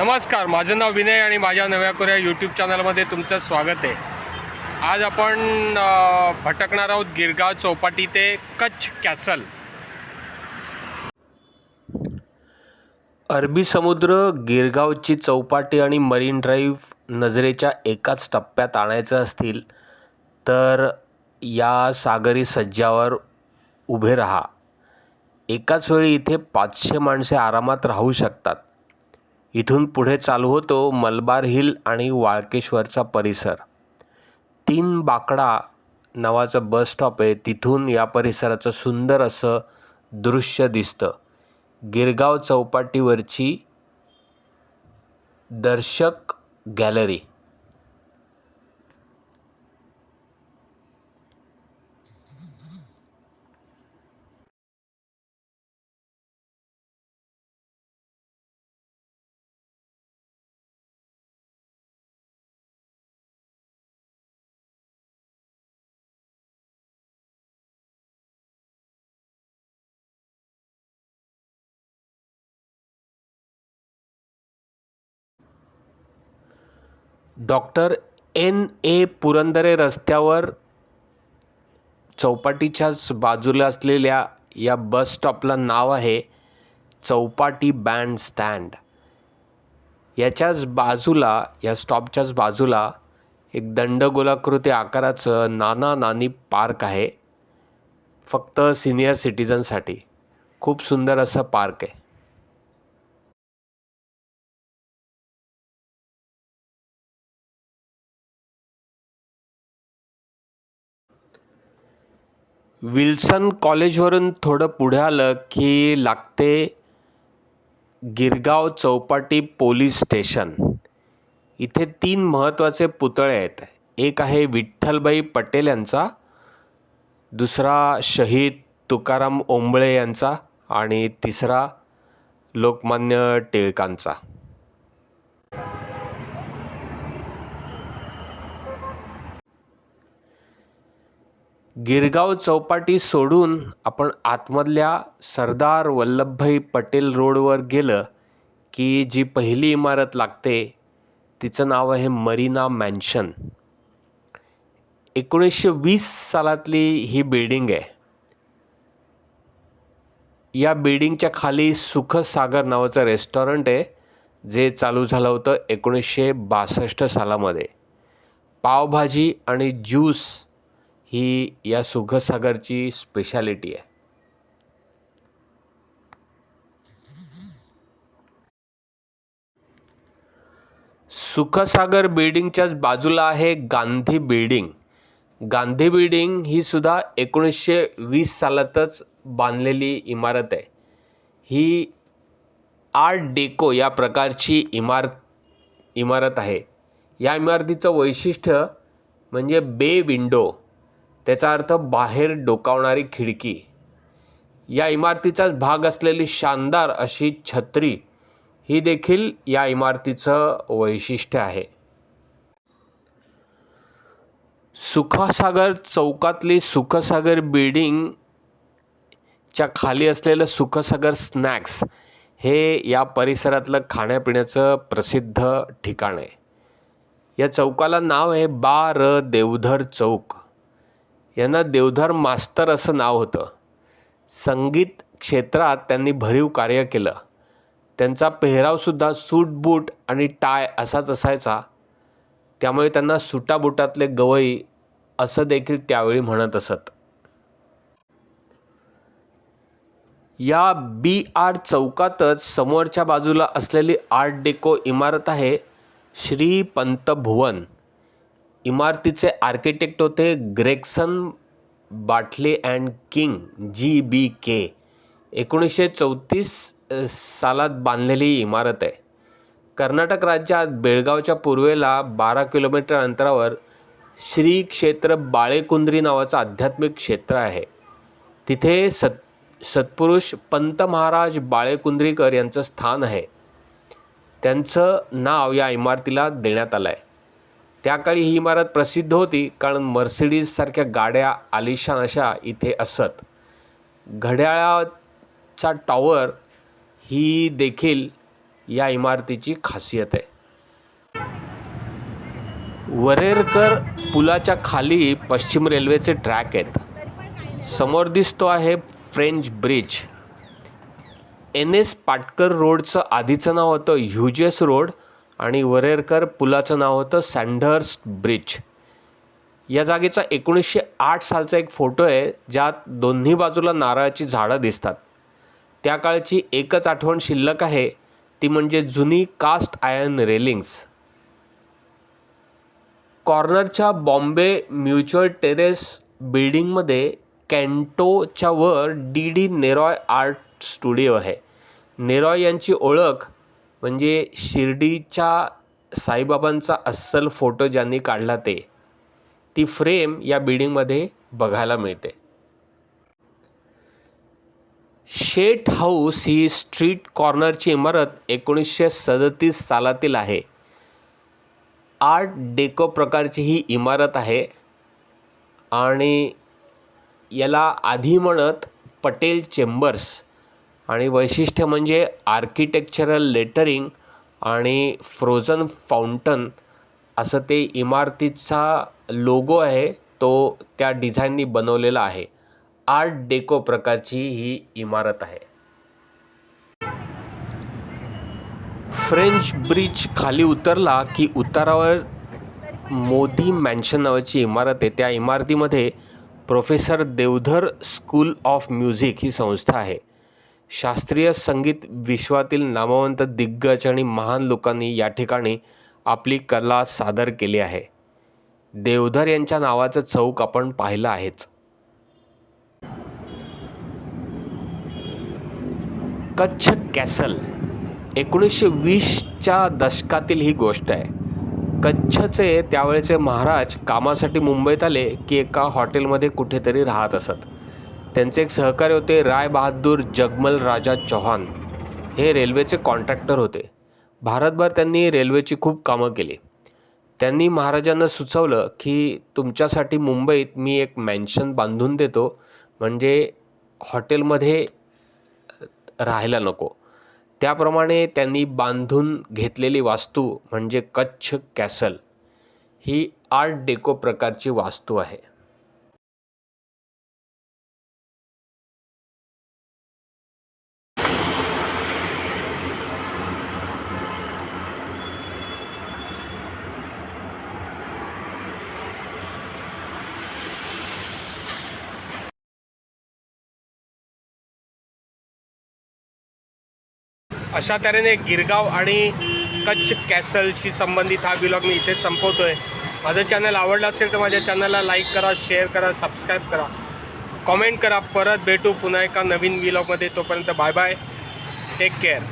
नमस्कार माझं नाव विनय आणि माझ्या नव्या कोऱ्या यूट्यूब चॅनलमध्ये तुमचं स्वागत आहे. आज आपण भटकणार आहोत गिरगाव चौपाटी ते कच्छ कॅसल. अरबी समुद्र गिरगावची चौपाटी आणि मरीन ड्राईव्ह नजरेच्या एकाच टप्प्यात आणायचं असतील तर या सागरी सज्जावर उभे राहा. एकाच वेळी इथे पाचशे माणसे आरामात राहू शकतात. इथून पुढे चालू होतो मलबार हिल आणि वाळकेश्वरचा परिसर. तीन बाकडा नावाचं बस स्टॉप आहे. तिथून या परिसराचं सुंदर असं दृश्य दिसतं. गिरगाव चौपाटीवरची दर्शक gallery. Doctor N A Purandare रस्त्यावर चौपाटीच्याच बाजूला असलेल्या या बस स्टॉपला नाव आहे चौपाटी बँड स्टँड. याच्याच बाजूला या स्टॉपच्याच बाजूला एक दंडगोलाकृती आकाराचं नाना नानी पार्क आहे. फक्त सिनियर सिटीजनसाठी. खूप सुंदर असं पार्क आहे. विल्सन कॉलेजवरून थोडं पुढे आलं की लागते गिरगाव चौपाटी पोलीस स्टेशन. इथे तीन महत्त्वाचे पुतळे आहेत. एक आहे विठ्ठलबाई पटेल यांचा दुसरा शहीद तुकाराम ओंबळे यांचा आणि तिसरा लोकमान्य टिळकांचा. गिरगाव चौपाटी सोडून आपण आतमधल्या सरदार वल्लभभाई पटेल रोडवर गेलं की जी पहिली इमारत लागते तिचं नाव आहे मरीना मॅन्शन. एकोणीसशे वीस सालातली ही बिल्डिंग आहे. या बिल्डिंगच्या खाली सुखसागर नावाचं रेस्टॉरंट आहे जे चालू झालं होतं एकोणीसशे बासष्ट सालामध्ये. पावभाजी आणि ज्यूस ही या सुखसागरची स्पेशालिटी आहे. सुखसागर बिल्डिंगच्याच बाजूला आहे गांधी बिल्डिंग गांधी बिल्डिंग ही सुद्धा एकोणीसशे वीस सालातच बांधलेली इमारत आहे. ही आर्ट डेको या प्रकारची इमारत इमारत आहे. या इमारतीचं वैशिष्ट्य म्हणजे बे विंडो त्याचा अर्थ बाहेर डोकावणारी खिडकी. या इमारतीचाच भाग असलेली शानदार अशी छत्री ही देखील या इमारतीचं वैशिष्ट्य आहे. सुखसागर चौकातली सुखसागर बिल्डिंगच्या खाली असलेलं सुखसागर स्नॅक्स हे या परिसरातलं खाण्यापिण्याचं प्रसिद्ध ठिकाण आहे. या चौकाला नाव आहे बा र देवधर चौक. यांना देवधर मास्तर असं नाव होतं. संगीत क्षेत्रात त्यांनी भरीव कार्य केलं. त्यांचा पेहरावसुद्धा सूट बूट आणि टाय असाच असायचा. त्यामुळे त्यांना सुटाबुटातले गवई असं देखील त्यावेळी म्हणत असत. या बी आर चौकातच समोरच्या बाजूला असलेली आर्ट डेको इमारत आहे श्री पंत भुवन इमारतीचे आर्किटेक्ट होते ग्रेक्सन बाटले अँड किंग जी बी के. एकोणीसशे चौतीस सालात बांधलेली ही इमारत आहे. कर्नाटक राज्यात बेळगावच्या पूर्वेला बारा किलोमीटर अंतरावर श्री क्षेत्र बाळेकुंद्री नावाचं आध्यात्मिक क्षेत्र आहे. तिथे सत सत्पुरुष पंत महाराज बाळेकुंद्रीकर यांचं स्थान आहे. त्यांचं नाव या इमारतीला देण्यात आलं आहे त्या काळी ही इमारत प्रसिद्ध होती कारण मर्सिडीजसारख्या गाड्या आलिशान अशा इथे असत. घड्याळाचा टॉवर ही देखील या इमारतीची खासियत आहे. वरेरकर पुलाच्या खाली पश्चिम रेल्वेचे ट्रॅक आहेत. समोर दिसतो आहे French bridge N S Patkar रोडचं आधीचं नाव होतं ह्युजेस रोड आणि वरेरकर पुलाचं नाव होतं सँडर्स ब्रिज. या जागेचा एकोणीसशे आठ सालचा एक फोटो आहे ज्यात दोन्ही बाजूला नारळाची झाडं दिसतात. त्या काळची एकच आठवण शिल्लक आहे ती म्हणजे जुनी कास्ट आयर्न रेलिंग्स. कॉर्नरच्या बॉम्बे म्युच्युअल टेरेस बिल्डिंगमध्ये कॅन्टोच्या वर D D Neroy art studio आहे. नेरॉय यांची ओळख म्हणजे शिर्डीच्या साईबाबांचा अस्सल फोटो ज्यांनी काढला ते ती फ्रेम या बिल्डिंगमध्ये बघायला मिळते. शेट हाऊस ही स्ट्रीट कॉर्नरची इमारत एकोणीसशे सदतीस सालातील आहे. आर्ट डेको प्रकारची ही इमारत आहे आणि याला आधी म्हणत पटेल चेंबर्स. आणि वैशिष्ट्य म्हणजे आर्किटेक्चरल लेटरिंग आणि फ्रोझन फाउंटन असं ते इमारतीचा लोगो आहे तो त्या डिझाईननी बनवलेला आहे. आर्ट डेको प्रकारची ही इमारत आहे. फ्रेंच ब्रिज खाली उतरला की उतारावर मोदी मॅन्शन नावाची इमारत आहे. त्या इमारतीमध्ये professor Deodhar school of music ही संस्था आहे. शास्त्रीय संगीत विश्वातील नामवंत दिग्गज आणि महान लोकांनी या ठिकाणी आपली कला सादर केली आहे. देवधर यांच्या नावाचं चौक आपण पाहिलं आहेच. कच्छ कॅसल एकोणीसशे वीसच्या दशकातील ही गोष्ट आहे. कच्छचे त्यावेळेचे महाराज कामासाठी मुंबईत आले की एका हॉटेलमध्ये कुठेतरी राहत असत. त्यांचे एक सहकारी होते राय बहादूर जगमल राजा चौहान. हे रेल्वेचे कॉन्ट्रॅक्टर होते. भारतभर त्यांनी रेल्वेची खूप कामं केली. त्यांनी महाराजांना सुचवलं की तुमच्यासाठी मुंबईत मी एक मॅन्शन बांधून देतो. म्हणजे हॉटेलमध्ये राहायला नको. त्याप्रमाणे त्यांनी बांधून घेतलेली वास्तू म्हणजे कच्छ कॅसल. ही आर्ट डेको प्रकारची वास्तू आहे. अशा तऱ्हेने गिरगाव आणि कच्छ कॅसलशी संबंधित हा ब्लॉग मी इथेच आहे माझं चॅनल आवडलं असेल तर माझ्या चॅनलला लाईक करा शेअर करा सबस्क्राईब करा. कॉमेंट करा. परत भेटू पुन्हा एका नवीन ब्लॉगमध्ये तोपर्यंत बाय बाय टेक केअर